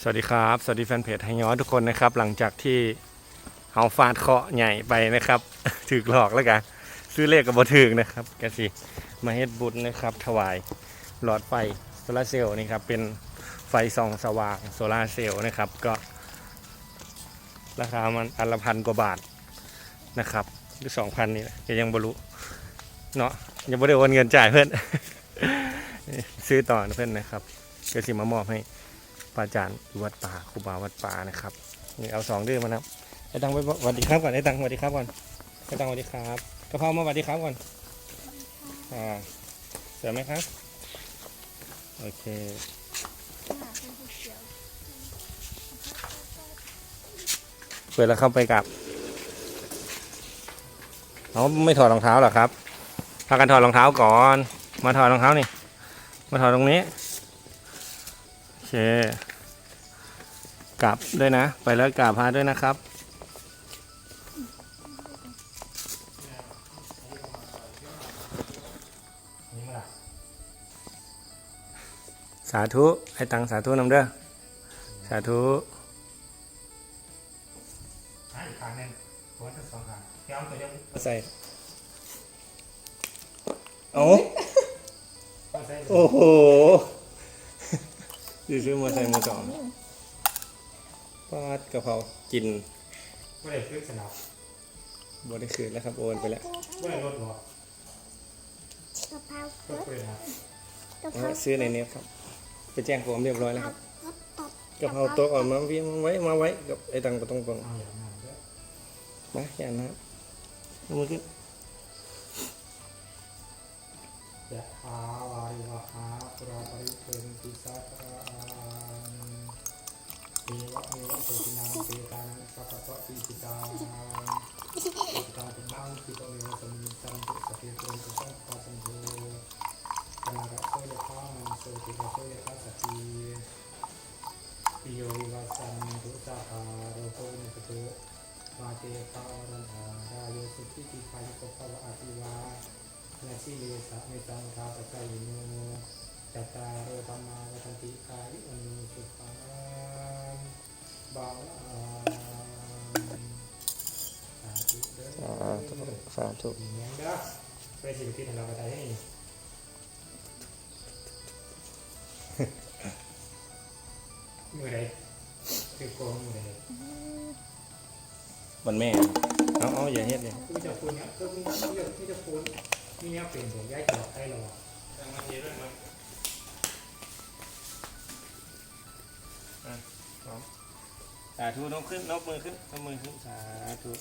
สวัสดีครับ สวัสดีแฟนเพจไฮย้อนทุกคนนะครับ หลังจากที่เอาฟาดเคราะห์ใหญ่ไปนะครับถือหลอกแล้วกันซื้อเลขกับบถึกนะครับแกสิมาเฮ็ดบุญนะครับ ถวายหลอดไฟโซลาเซลล์นี่ครับเป็นไฟส่องสว่างโซลาเซลล์นะครับ ก็ ราคามันอันละพันกว่าบาทนะครับหรือสองพันนี่แหละยังบรู้เนาะยังไม่ได้โอนเงินจ่ายเพื่อนซื้อต่อเพื่อนนะครับก็สิมามอบให้ พระอาจารย์อยู่วัดป่าครูบาวัดป่านะครับนี่เอาสองเดือนมานะครับไอ้ตังไปสวัสดีครับก่อนไอ้ตังสวัสดีครับก่อนไอ้ตังสวัสดีครับกระเพรามาสวัสดีครับก่อนอ่าเสร็จไหมครับโอเคเปิดแล้วเข้าไปกับเขาไม่ถอดรองเท้าหรอครับพากันถอดรองเท้าก่อน มาถอดรองเท้านี่ มาถอดตรงนี้ เคกลับด้วยนะ ไปแล้วกราบพระด้วยนะครับ สาธุให้ตังค์สาธุนำเด้อ สาธุอีกครั้งหนึ่งหัวทั้งสองข้างย้อมตัวยังใส่โอ้โอ้โห ดูชื่อมาใส่มาสองปาดกะเพรากินไม่ได้ซื้อสนับบริคืนแล้วครับโอนไปแล้วไม่ได้ลดหรอกกะเพราลดไปเลยนะกะเพเอาราซื้อในเนี้ยครับ ไปแจ้งความเรียบร้อยแล้วครับตัดกะเพราโต๊ะอ่อนมาพี่มาไว้มาไว้กับไอ้ตังประตงปงเอาอย่างนั้นเด้อมาอย่างนั้นเอามือขึ้น จะหาวาริวหาปราปริเทนติสาคราเทวะเมวะโสตินังเตตานังสัพพะปิจิตาปิจิตาตุมังปิโตเมวะสมิงสันตุสติโตตุสังฆาสังโฆปนาระโสยะทังโสติระโสยะทัสสติปิโยวิวัสสัน สาธุอย่างเด้อไปสิบที่ทำเราไปได้ให้มือใดคือโกงมือใดวันแม่ เอาเอาอย่าเฮ็ดเลยมีแต่ปูนเนี่ยก็มีมีแต่มีแต่ปูนมีเนี่ยเป็นผมย้ายจอบให้เรามาเทด้วยมาสาธุนกขึ้นนกมือขึ้นนกมือขึ้นสาธุ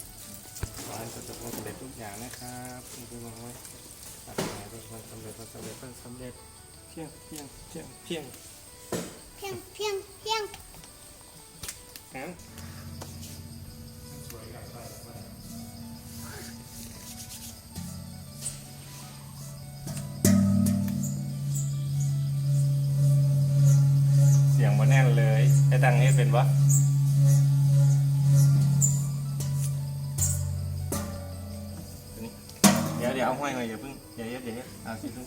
ขอให้ประสบความสำเร็จทุกอย่างนะครับนี่คือวางไว้ตัดหมายเป็นความสำเร็จความสำเร็จความสำเร็จเพียงเพียงเพียงเพียงเพียงเพียงเพียงงั้นสวยแบบว่าแบบว่าเสียงมาแน่นเลยไอ้ตังนี้เป็นวะ ดี๋ยวเดี๋ยวเอาห้อยมาอย่าเพิ่งอย่าเย็ดอย่าเย็ดเอาสิเพิ่ง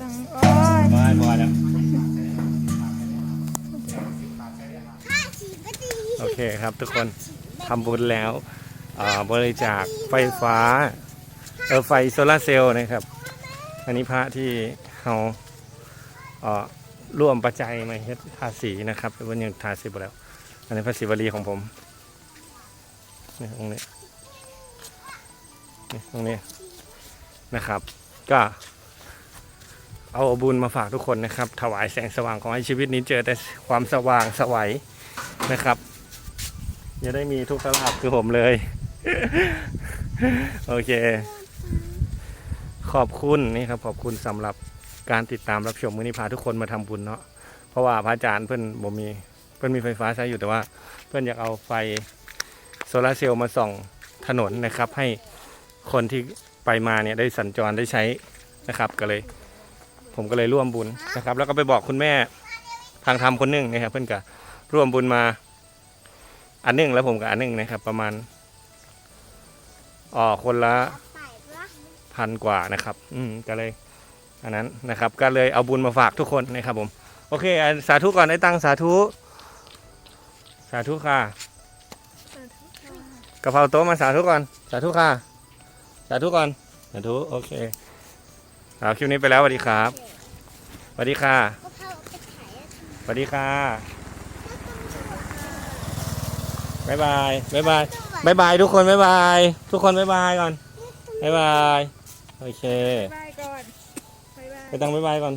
ตังโอ้ยพอแล้วห้าสี่ก็ดีโอเคครับทุกคนทำบุญแล้วบริจาคไฟฟ้าเออไฟโซลาเซลล์นะครับ อันนี้พระที่เขาเอ่อร่วมประจัยมาเฮ็ดทาสีนะครับวันยังทาสีไปแล้ว อันนี้พระศิวลีของผมนี่ตรงนี้นี่ตรงนี้นะครับ ก็ เอาบุญมาฝากทุกคนนะครับ ถวายแสงสว่างขอให้ชีวิตนี้เจอแต่ความสว่างสวัยนะครับอย่าได้มีทุกข์ลาภคือผมเลย โอเค ขอบคุณนี่ครับ ขอบคุณสำหรับการติดตามรับชมมือนี้พาทุกคนมาทำบุญเนาะเพราะว่าพระอาจารย์เพิ่อนบ่มีเพื่อนมีไฟฟ้าใช้อยู่แต่ว่า เพื่อนอยากเอาไฟโซลาร์เซลล์มาส่องถนนนะครับ ให้คนที่ไปมาเนี่ยได้สัญจรได้ใช้นะครับก็เลย ผมก็เลยร่วมบุญนะครับ แล้วก็ไปบอกคุณแม่ทางธรรมคนนึงนะครับเพื่อนก็ร่วมบุญมาอันหนึ่งแล้วผมกับอันหนึ่งนะครับ ประมาณอ๋อคนละพันกว่านะครับ อืมก็เลยอันนั้นนะครับ ก็เลยเอาบุญมาฝากทุกคนนะครับ ผม โอเคสาธุก่อนได้ตั้งสาธุ สาธุค่ะสาธุค่ะเพราโต๊ะมาสาธุก่อน สาธุค่ะ สาธุก่อน สาธุ โอเคเอาคลิปนี้ไปแล้วสวัสดีครับ วัสดีค่ะก็เพราไปขายแล้วสวัสดีค่ะบ๊ายบายบ๊ายบายบ๊ายบายทุกคนบ๊ายบายทุกคนบ๊ายบายก่อนบ๊ายบายโอเคบายก่อนบายบาย ไปตังบ๊ายบายก่อน